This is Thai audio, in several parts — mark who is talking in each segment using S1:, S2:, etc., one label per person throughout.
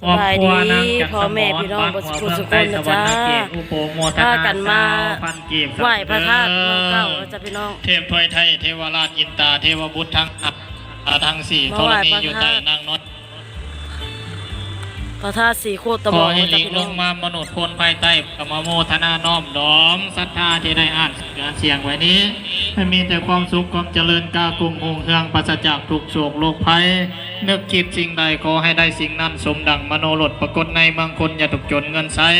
S1: สบายดี
S2: ครอบครัวนางจักร
S1: พ่อแม่พี่น้อง
S2: สมร
S1: บ่สุขสุข
S2: วั
S1: คน
S2: ด
S1: นะ
S2: หัว
S1: จ๊ะ
S2: เมืองใต้สวรรค์เขตอุโปโมท
S1: พากันมา
S2: พันกีบ
S1: ไหว้พระธาตุเมืองเก่านะจ๊ะพี่น้อง
S2: เทพถวยไทย เทวราชอินตา เทวบุตรทั้งอับอ่าทั้งสี่
S1: มา
S2: ธ
S1: ไหว้
S2: รณี
S1: พระ
S2: อยู่
S1: ธาตุ
S2: ใต้นางนด
S1: พระธาตุสีโคตรตะ
S2: ข
S1: บ
S2: อ
S1: อง
S2: ให้
S1: นะ
S2: ห
S1: จ๊ะ
S2: ลีก
S1: พี่
S2: ล
S1: น้อง
S2: งมามนุษย์พลภายใต้กรรมโมทนาน้อมน้อมศรัทธาที่ได้อ่านการเสียงไว้นี้ให้มีแต่ความสุขความเจริญก้าวกุ้งหงเฮืองปราศจากทุกโศกโรคภัย นึกคิดสิ่งใดขอให้ได้สิ่งนั้นสมดังมโนรถปรากฏในเมืองคนอย่าถูกจนเงินใช้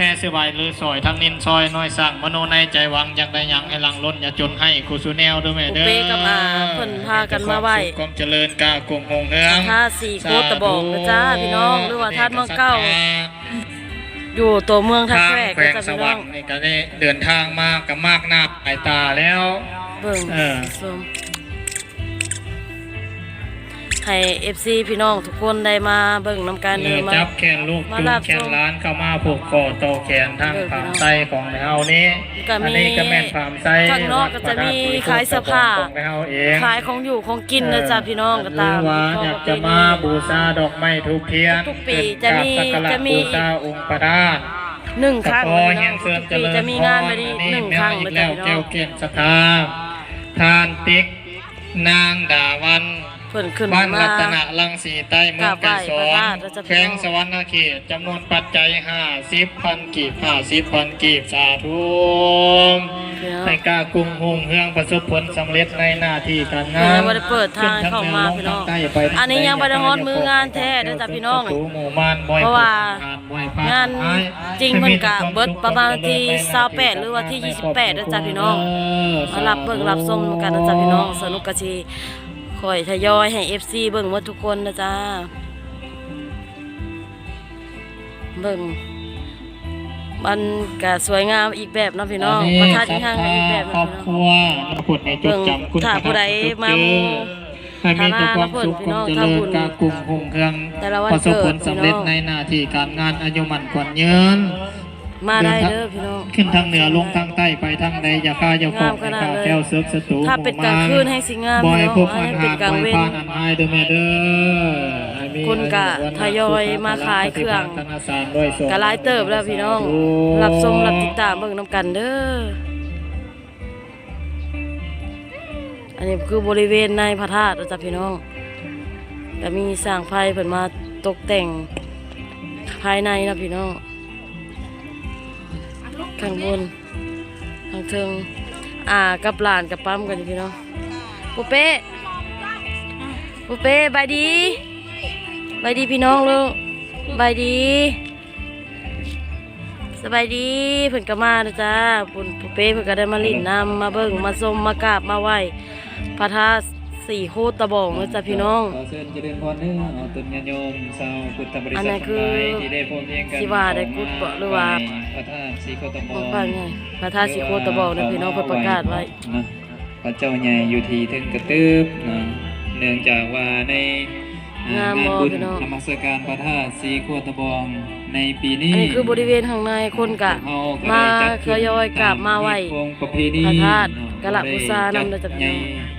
S2: แพ้เสวายหรือซอยทั้งนินซอยน้อยสั่งมโนในใจหวังอยากได้หยังให้หลังล้นอย่าจนให้คุสุแนวด้วยแม่เด้อ
S1: อุเปกับอาเพิ่นพากันมาไหว้
S2: แต่ความสุขความเจริญก้าวกุ้งหงเฮือง
S1: พระธาตุสีโคตรตะบองนะจ๊ะพี่น้องหรือว่าธาตุเมืองเก่าอยู่ตัวเมืองท่า
S2: ทาง
S1: แขวก
S2: แขว
S1: นะ
S2: ง
S1: จ๊ะ
S2: ส
S1: พี่
S2: ว
S1: น้
S2: ร
S1: อ
S2: รงค์นี่ก็ได้เดินทางมากับมากหน้าหลายตาแล้ว
S1: เบิ่ง
S2: เออ
S1: ชมให้ FC พี่น้องทุกคนได้มาเบิ่งนำกัน
S2: เอ
S1: เด้
S2: อ
S1: อมา
S2: จับแขนลูก
S1: มา
S2: จูง
S1: รับ
S2: แขนร้านเข้ามาผูกคอต่อแขนทาง
S1: เออ
S2: ผาม
S1: พี่น้อง
S2: ไส้ของในเฮานี้
S1: ก็มี
S2: อันนี้ก็แม่นผามไส้
S1: ข้างนอกก็จะมีขายเสื้อผ้า
S2: ของในเฮาเอง
S1: ขายของอยู่ของกินนะจ๊ะพี่น้องก็ตาม
S2: หรือว่าอยากจะมาบูชาดอกไม้ทูบเทียน
S1: ทุกปี
S2: เป็น
S1: จะมี
S2: กราบสักการะ
S1: จะมี
S2: บูชาองค์พระธาตุ
S1: หนึ่งครั้ง
S2: ขอ
S1: นะ
S2: เฮีย
S1: พี่
S2: งเสื
S1: น้
S2: อ
S1: อง
S2: เจ
S1: ทุกปี
S2: ริญ
S1: จะมีงานมาดี
S2: พร
S1: หนึ่งครั้ง
S2: อี
S1: นะ
S2: ก
S1: จ๊ะ
S2: แล้ว
S1: พี่น้
S2: แก้
S1: อ
S2: ว
S1: ง
S2: เกียรติสถาทานติ๊ก นางดาวัน
S1: เพิ่นขึ้น
S2: บ้าน
S1: มา
S2: รัตนลังสีใต้เมืองไกรสอก
S1: ราบไหว้พระ
S2: น
S1: ธาตุแล้วจะ
S2: แขวงสวรรณเขตจำนวนปัจจัยห้าสิบพันกีบห้าสิบพันกีบสาธุ
S1: พี่น้อง
S2: ให้กล้ากรุงหงเฮืองประสบผลสำเร็จในหน้าที่การงาน
S1: ยังบ่ได้เปิดทางเข้ามาพี่น้องอันนี้ยังบ่ได้ฮอดมื้องานแท้เด้อจ้ะพี่น้อง
S2: หมู่บ้านบ่อย
S1: เพราะว่า
S2: บ่อยพลด
S1: งานจริงมันกะเบิดประมาณที่28หรือว่าที่28เด้อจ้ะพี่น้องมารับเบิ่งรับชมกันนะจ๊ะพี่น้องสนุกกะชี คอยทยอยให้ FC เบิ่งหมดทุกคนนะจ๊ะเบิ่งมันก็สวยงามอีกแบบเนาะพี่น้องประทัดที่ห้างก็อีกแบบ
S2: คร
S1: เนาะ
S2: อบ
S1: พี่
S2: ค
S1: น้อง
S2: รัวนักบุญในจดจำคุณ
S1: ถ้าผู้ใดมาหมู่
S2: ให้มีแต่ความสุขความเจริญกากุ่มหงเครื่อง
S1: แต่ละวัน
S2: ประสบผล
S1: เกิด
S2: สำเร็จ
S1: พี่น้อง
S2: ในหน้าที่การงานอายุมันขวัญยืน
S1: มาได้เด้อพี่น้อง
S2: ขึ้นทางเหนือลงทางใต้ไปทางใดอย่าฆ่าอย่าของ
S1: งามข
S2: อย่า
S1: นาด
S2: ฆ่า
S1: เลย
S2: แก้วเสือกศัตรู
S1: ถ้าเป็นกลางคืนให้สิงาม
S2: บ่อย
S1: พี่น้อง
S2: พบอัน
S1: ให้เป็
S2: หานร
S1: กลาง
S2: บ่อย
S1: เว้น
S2: พานอันหายเด้อแม่เด้อให้มี
S1: คนกะทยอยมาขายเครื่อง
S2: ธนสารด้วยสง
S1: ก็หลายเติบแล้วพี่น้องรับชมรับติดตามเบิ่งนํกันเด้ออันนี้คือบริเวณในพระธาตุนะจ๊ะพี่น้องก็มีสร้างไฟเพิ่นมาตกแต่งภายในนะพี่น้อง ข้างบนข้างเทิงอ่ากับหลานกับปั๊มกันอยู่พี่น้องปุเป้ปุเป้บายดีบายดีพี่น้องลูกบายดีสบายดีเพิ่นก็มานะจ๊ะปุ่นปุเป้เพิ่นก็ได้มาลิ่นน้ำมาเบิ่งมาชมมากราบมาไหว้พระธาตุ สี่โคตรตะบองนะจ๊ะพี่น้อง
S2: ขอเชิญเจริญพรเนื้อเอาตุนญาโยมชาวพุทธบริ
S1: อั
S2: ษั
S1: น
S2: ท
S1: นั้นคือ
S2: ทั้งหลายที่ได้พบเพียงกัน
S1: สิว่าได้กุดบ่หรือว่า
S2: พระธาตุศรีโคตม
S1: บอกว่าไงพระธาตุสี่โคตรตะบองนะพี่น้องเพิ่นประกาศไว้
S2: นะพระเจ้าใหญ่อยู่ที่ถึงกระตืบนะเนื่องจากว่าในอ่
S1: งาม
S2: งาน
S1: บ่
S2: บุญ
S1: พี่น้อง
S2: นมัสการพระธาตุศรีโคตบองในปี
S1: อั
S2: นี้
S1: นนี้คือบริเวณข้างในคนกะ
S2: เฮก็
S1: มา
S2: ได้จัด
S1: เค
S2: ขึ้น
S1: ยอยกราบมาไหว้
S2: ตมประเพณี
S1: พระธาตุ
S2: เนอะ
S1: กะละบูชานำโดยจะพี่น้อง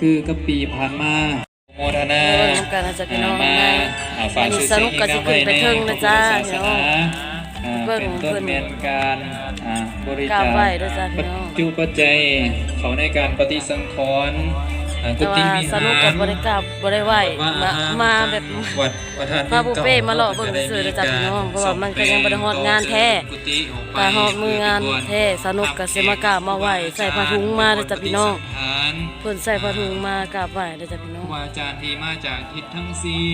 S2: คือกับปีผ่านมาโมทนา
S1: เบิ่งนำกันนะจ๊ะพี่น้อง
S2: มา
S1: ใน
S2: อ่าฝาก
S1: อันนี้
S2: ชื่อ
S1: สนุกกะสิขึ้นไปเทิงนะจ๊ะ
S2: ศาสนาอ่า
S1: เบิ่ง
S2: เป็นต้น
S1: เพิ่น
S2: เมนการอ่าบริ
S1: กรา
S2: จา
S1: บ
S2: ค
S1: ไหว้ด้วยจ้ะพี่
S2: ปัจ
S1: น้อง
S2: จุปัจจัยเขาในการปฏิสังขรณ์อ่ากุ
S1: แต่
S2: ฏิ
S1: ว่า
S2: วิ
S1: ส
S2: หาร
S1: นุกกับบริกราบบริไหวมามาแบบ
S2: วัดวัดท่
S1: พาบุฟเฟ่มาเลาะเบิ่งซื่อๆเด้อจ้ะพี่น้องเพราะว่ามันก็ยังบ่ได้ฮอดงานแท้แต่ฮอดมืองานแท้สนุกก็สิมากราบมาไหว้ใส่ผ้าถุงมาเด้อจ้ะพี่น้อง
S2: ฐาน
S1: เพิ่นใส่ผ้าถุงมากราบไหว้เด้อจ้ะพี่
S2: ค
S1: น้
S2: รู
S1: อง
S2: บาอาจารย์ที่มาจากทิศทั้งสี่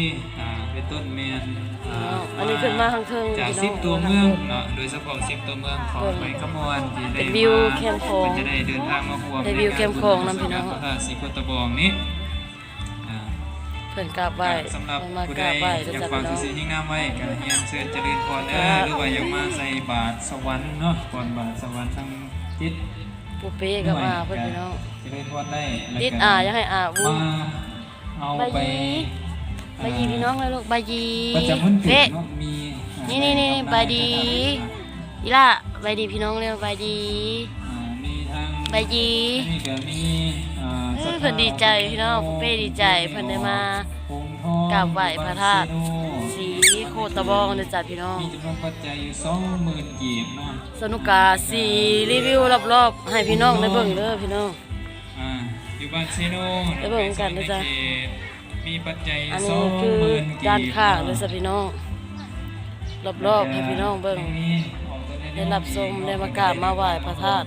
S2: อ่า เป็นต้นเมนอ่า
S1: อันนี้ขึ้นมาข้างเทิง
S2: จาก
S1: พี่น้
S2: สิ
S1: อบง
S2: ตัวเมืองเนาะโดยเฉพาะสิบตัวเมืองของไปขมวนที่ได้
S1: เป็นวิว
S2: มา
S1: แคมป์ของ
S2: เพิ่นจะได้เดินทางมาร่วม
S1: ได้วิวแคมป์ของนำพี่น้อง
S2: พระธาตุศรีโคตบองนี้อ่า
S1: เพิ่นกราบไหว้
S2: สำหรับ
S1: เพิ่นมา
S2: ผู้
S1: ก
S2: ใด
S1: ราบไหว้
S2: อ
S1: เด้อยา
S2: ก
S1: จ้ะ
S2: ฟัง
S1: พี่น้อง
S2: สื่อยิ่งน้ำไว้ก็เฮียนเชิญเจริญพรเด้อหรือว่าอยากมาใส่บาตรสวรรค์เนาะก่อนบาตรสวรรค์ทั้งทิศ
S1: ปุเป้ก็มาเพิ่นพี่น้อง
S2: เจริญพรได้แล้วก็
S1: ติดอ่าอยากให้อ่าวุ้
S2: มานเอา
S1: ใบ
S2: ไป
S1: ยีใบยีพี่น้องเลยลูกใบยี
S2: ประจำวันเกิ
S1: เป๊ะ
S2: ดเนาะมีอ่า
S1: นี่นี่นี่
S2: ได้
S1: ใบดีอีล่ะใบดีพี่น้องเร็วใบดี
S2: อ่ามีทาง
S1: ใบยี
S2: นี่ก็มีอ่า
S1: เอ้ยเพิ่นดีใจพี่น้องปุเป้ดีใจเพิ่นได้มา
S2: องค์ทอง
S1: กราบไหว้พระธาตุสีโคตตะบองเด้อจ้าพี่น้อง
S3: มีจำนวนปัจจัยอยู่สองหมื่นกีบเนาะ
S1: สนุกกาสีรีวิวรอบๆให้พี่น้องได้เบิ่งเด้อพี่น้อง
S3: อ่าอยู่บ้านเซโน
S1: ไปเบิ่งกันนะจ๊ะ
S3: มีปัจจัย
S1: อัน
S3: สอ
S1: นี้
S3: ง
S1: คือ
S3: หมื่นกีบ
S1: ด้านข้างเด้อจ้าพี่น้องรอบๆให้พี่น้องเบิ่ง ได้รับชมได้มากราบมาไหว้พระธาตุ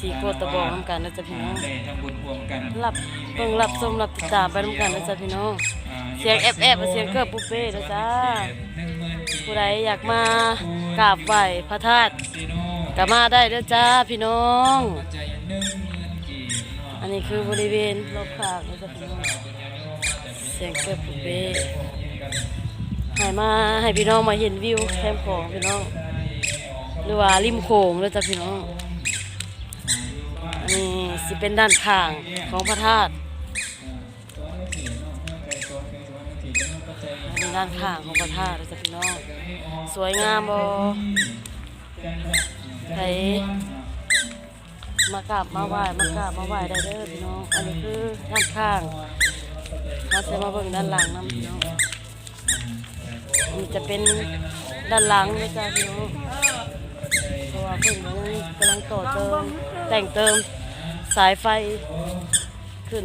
S1: สีโคตรตะบองนำกันนะจ๊ะพี่น้อง
S3: ได้ทำบุญรวมกัน
S1: รับเบิ่งรับชมรับติดตามไปนำกันนะจ๊ะพี่น้องเสียงแอบๆเสียงเกิบปุเป้นะจ๊ะ
S3: หนึ่งหมื่นกีบ
S1: ผู้ใดอยากมากราบไหว้พระธาตุ
S3: เซโน
S1: ก็มาได้เด้อจ้าพี่น้อง
S3: ปัจจัยหนึ่งหมื่นกีบเนาะ
S1: อันนี้คือบริเวณรอบข้างนะจ๊ะพี่น้องเสียงเกิบปุเป้ให้มาให้พี่น้องมาเห็นวิวแคมป์ของพี่น้อง หรือว่าริมโขงเด้อจ้ะพี่น้อง อันนี้สิเป็นด้านข้างของพระธาตุอันนี้ด้านข้างของพระธาตุเด้อจ้ะพี่น้อง สวยงามบ่ใครมากราบมาไหว้มากราบมาไหว้ได้เด้อพี่น้อง อันนี้คือด้านข้าง เราจะมาเบิ่งด้านหลังนํพี่น้องอันจะเป็นด้านหลังนะจ๊ะพี่น้องเพราะว่าเพิ่งกำลังต่อเติม แต่งเติมสายไฟขึ้น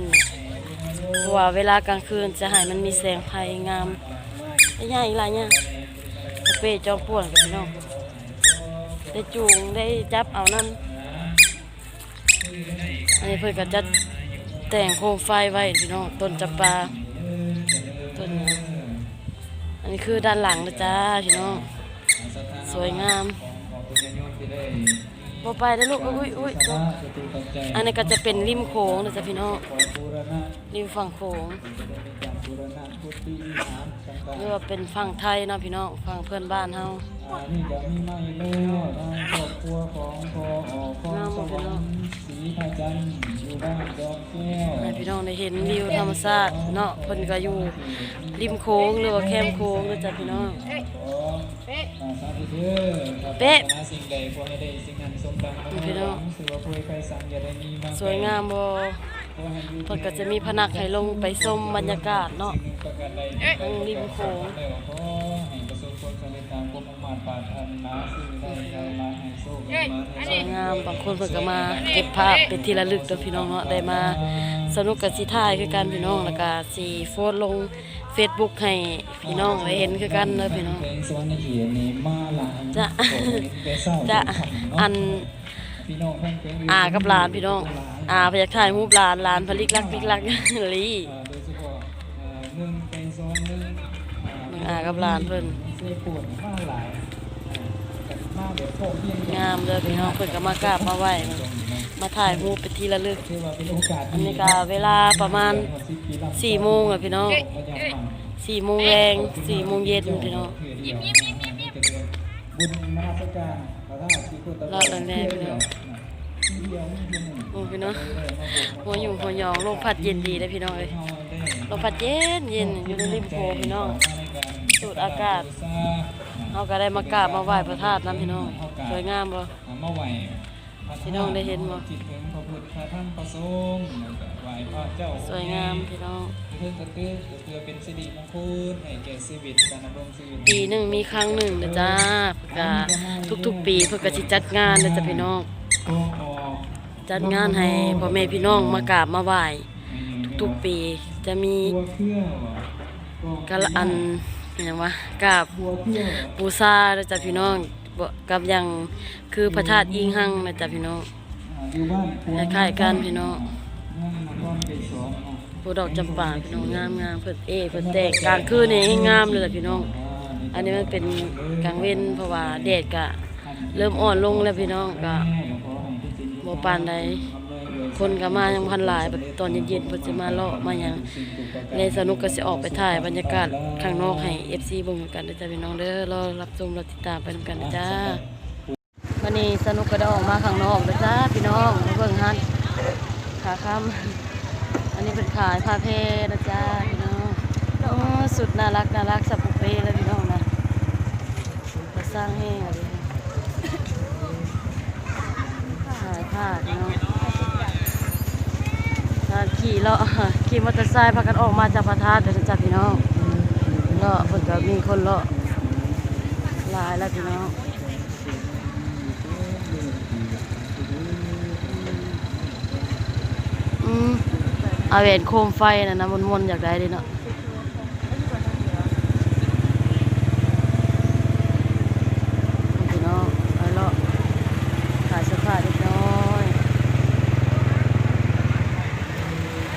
S1: เพราะว่าเวลากลางคืนจะให้มันมีแสงไฟงามใหญ่ๆหลายอย่างเป้จอมป่วนกับพี่น้องได้จูงได้จับเอานั่นอันนี้เพื่อนก็จะแต่งโคมไฟไว้พี่น้องต้นจำปลา อันนี้คือด้านหลังนะจ้าพี่น้อง สวยงามพอไปแล้วลูก อุ้ยอุ้ยอันนี้ก็จะเป็นริมโขงนะจ๊ะพี่น้อง ริมฝั่งโขงหรือว่าเป็นฝั่งไทยนะพี่น้องฝั่งเพื่อนบ้านเฮา
S3: นี่จะมีไม่เล่อทางครอบครัวของพออของสวรรค์ พระจันทร์อยู่บ้านดอกแก้ว
S1: ให้พี่น้องได้เห็นวิวธรรมชาติเนาะเพิ่นก็อยู่ริมโขงหรือว่าแคมโขงนะจ๊ะพี่น้อง
S3: ขออาสาธุเด้อครับ
S1: เป๊ะ
S3: ปรารถนาสิ่งใดขอให้ได้สิ่งนั้นสมดังปรารถ
S1: พี่น้
S3: นา
S1: อง
S3: สือว่าผู้ใครสั่งอย่าได้มีมา
S1: สวยงามบ่
S3: ขอให้อยู่
S1: เพิ่นก็จะมีพนักให้ลงไปชมบรรยากาศเนาะ
S3: สิ่งปร
S1: งริมโขง
S3: สว
S1: ยงามบางคนเพิ่นก็มาเก็บภาพเป็นที่ระลึกเด้อพี่น้องเนาะได้มาสนุกกับสิถ่ายคือกันพี่น้องแล้วก็สิโพสต์ลง Facebook ให้พี่น้องได้เห็นคือกันเด้อพี่น้องจะจะอัน
S3: องเพิ่นเป็น
S1: อากับหลานพี่น้องอาพยากถ่ายรูปหลานหลานพลิกลักพลิกลักลี
S3: อ่าโดยเฉพาะเอ่อหนึ่งเพลงสวรรค์หนึ่ง
S1: เบิ่งอากับหลานเพิ่น
S3: เสียปวดมาหลายอ่ามาแบบโปะเยี่ยง
S1: งามเด้อพี่น้องเพิ่นก็มากราบมาไหว้มาถ่ายรูปเป็นที่ระลึก
S3: ถือว่าเป็นโอกาส
S1: อันนี้ก็เวลาประมาณ4โมงอะพี่น้อง4โมงแรง4โมงเย็นพี่น้อง
S3: บุญมาสการพระธาตุที่โคตร
S1: รอดแล้วแน่พี่น้อง
S3: ที่เดียวนี่เดียวหนึ่ง
S1: โอ้พี่น้องหัวอยู่หัวหยองลมพัดเย็นดีเลยพี่น้องเอ้ยลมพัดเย็นเย็นอยู่ในริมโพพี่น้อง สูดอากาศเฮาก็ได้มากราบมาไหว้พระธาตุนํพี่น้องสวยงามบ่
S3: มาไหว
S1: พี่น้องได้เห็นบ่
S3: จิตถึงพระพุทธพระธรรมพระสงฆ์ แล้วก็ไหว้พระเจ้า
S1: สวยงามพี่น้อง
S3: เพื่อกระตื้อเพื่อเป็นสิริมงคลให้แก่ชีวิตการดำรงชีวิต
S1: ปีหนึ่งมีครั้งหนึ่งนะจ้าเพื่อก็ทุกๆ ปีเพื่อก็สิจัดงานนะจ้ะพี่น้อง
S3: ก็ออก
S1: จัดงานให้พ่อแม่พี่น้องมากราบมาไหว้ทุกๆปีจะมี
S3: บัวเขี้ยว
S1: กะละอันอหย่างว่ากราบ
S3: บัวเขี้ยว
S1: ปูซานะจ้ะพี่น้องบ่กับอย่างคือพระธาตุอิงหังนะจ้ะพี่น้อง
S3: อ่าอยู่บ้านปัว
S1: คล้ายๆกันพี่น้อง ผู้ดอกจำปาพี่น้องงามงามเพิ่นเอเพิ่นแตกกลางคืนนี่ให้งามเลยจ้ะพี่น้อง อันนี้มันเป็นกลางเว้นเพราะว่าแดดก็เริ่มอ่อนลงแล้วพี่น้องก็บ่ปานใดคนก็มายังพันหลายแบบตอนเย็นๆเพิ่นสิมาเลาะมาหยังเลยสนุกก็สิออกไปถ่ายบรรยากาศข้างนอกให้ FC เบิ่งกันเด้อจ้ะพี่น้องเด้อรอรับชมรอติดตามไปนำกันเด้จ้าวันนี้สนุกก็ได้ออกมาข้างนอกเด้อจ้าพี่น้องเบิ่งหัน ขาค้ำอันนี้เป็นขายผ้าเพนะจ้าพี่น้องโอ้สุดน่ารักน่ารักสับปุเป้เลยพี่น้องนะก็สร้างแห้งอะไรขายผ้าพี่น้องการขี่เลาะขี่มอเตอร์ไซค์พากันออกมาจากพระธาตุเด้อจ้าพี่น้องเลาะเพิ่นก็มีคนเลาะลายแล้วพี่น้องอืม เอาแหวนโคมไฟนะนะมนๆอยากได้เดิเนาะพี่น้องเอาเลาะขายเสื้อผ้าเล็กน้อย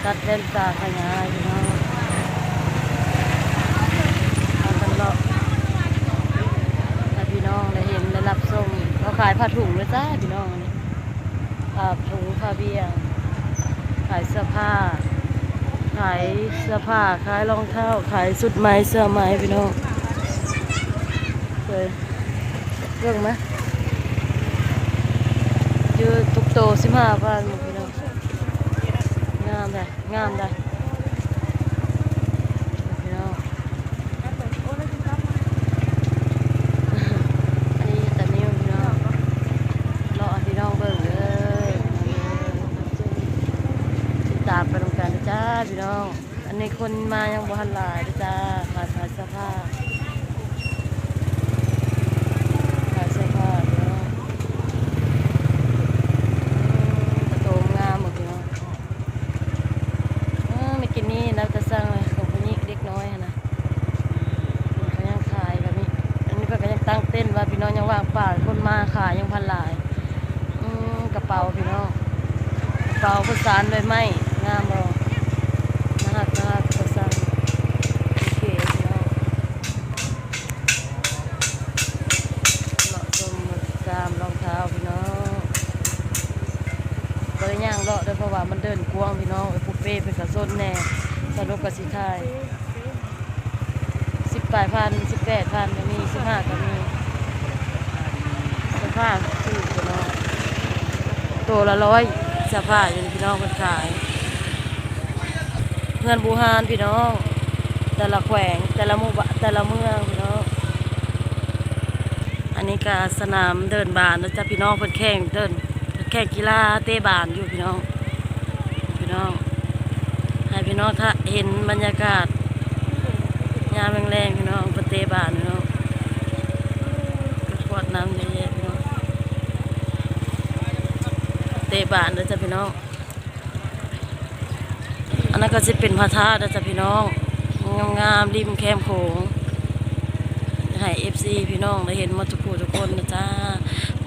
S1: ตัดเล่นตาขยายพี่น้องเอากันเลาะถ้าพี่น้องได้เห็นได้รับส่งเขาขายผ้าถุงเลยจ้าพี่น้องผ้าถุงผ้าเบี้ย ขายเสื้อผ้า ขายเสื้อผ้า ขายรองเท้า ขายสุดไม้เสื้อไม้พี่น้องเคยเรื่องไหมยืดทุกโตสิบห้าพันพี่น้องงามได้งามได้พี่น้อง อันนี้ตะนิ้วพี่น้องรอให้พี่น้องเบิ่งเลย ตามไปตรงกันจ้าพี่น้อง อันนี้คนมายังบ่ทันหลายจ้ามาขายเสื้อผ้าขายเสื้อผ้าพี่น้องกระโตมงามหมดพี่น้องเออไม่กินนี่แล้วจะสร้างเลยของผู้หญิงเด็กน้อยนะเขายังขายแบบนี้ อันนี้เพิ่นก็ยังตั้งเต้นว่าพี่น้องยังว่างเปล่าคนมาขายยังพันหลายอืมกระเป๋าพี่น้องกระเป๋าข้าวสารด้วยไหม งามบ่นะฮะนะฮะข้าวสารโอเคพี่น้องเลาะชมตามรองเท้าพี่น้องบ่ได้ย่างเลาะด้อเพราะว่ามันเดินกว้างพี่น้องไอ้ปุ๊เป้เป็นกระส้นแน่สนุกกับสิทายสิบแปดพันสิบแปดพันก็มีสิบห้าก็มีสื้อผ้าถูกพี่น้องตัวละร้อยสื้อผ้าอยู่ในพี่น้องคนขาย เงินบูฮานพี่น้อง แต่ละแขวงแต่ละหมู่บ้านแต่ละเมืองพี่น้อง อันนี้ก็สนามเดินบานนะจ๊ะพี่น้องเพิ่นแข่งเดินแข่งกีฬาเตะบานอยู่พี่น้อง พี่น้อง ให้พี่น้องถ้าเห็นบรรยากาศยามแรงๆพี่น้องประเตบานพี่น้องกระขวดน้ำเยอะแยะพี่น้องเตะบานเด้อจ้ะพี่น้อง นนั้นก็จะเป็นพระธาตุเด้อจ้ะพี่น้อง งามๆริมแคมโขงให้เอฟซีพี่น้องได้เห็นมาทุกผู้ทุกคนนะจ้า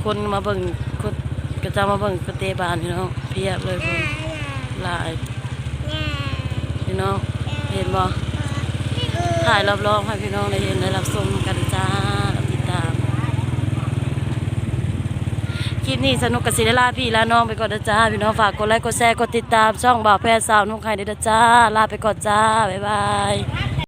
S1: คนมาเบิ่งคนก็จะมาเบิ่งประเตบานพี่น้องเพียบเลยคนหลายพี่น้องเห็นบ่ถ่ายรอบๆให้พี่น้องได้เห็นได้รับชมกันจ้ารับติดตาม คลิปนี้สนุกกับศิลลาพี่ลาน้องไปก่อนนะจ้าพี่น้องฝากกดไลค์กดแชร์กดติดตามช่องบ่าวแพรสาวนุ่งไข่ด้วยนะจ้าลาไปก่อนจ้าบ๊ายบาย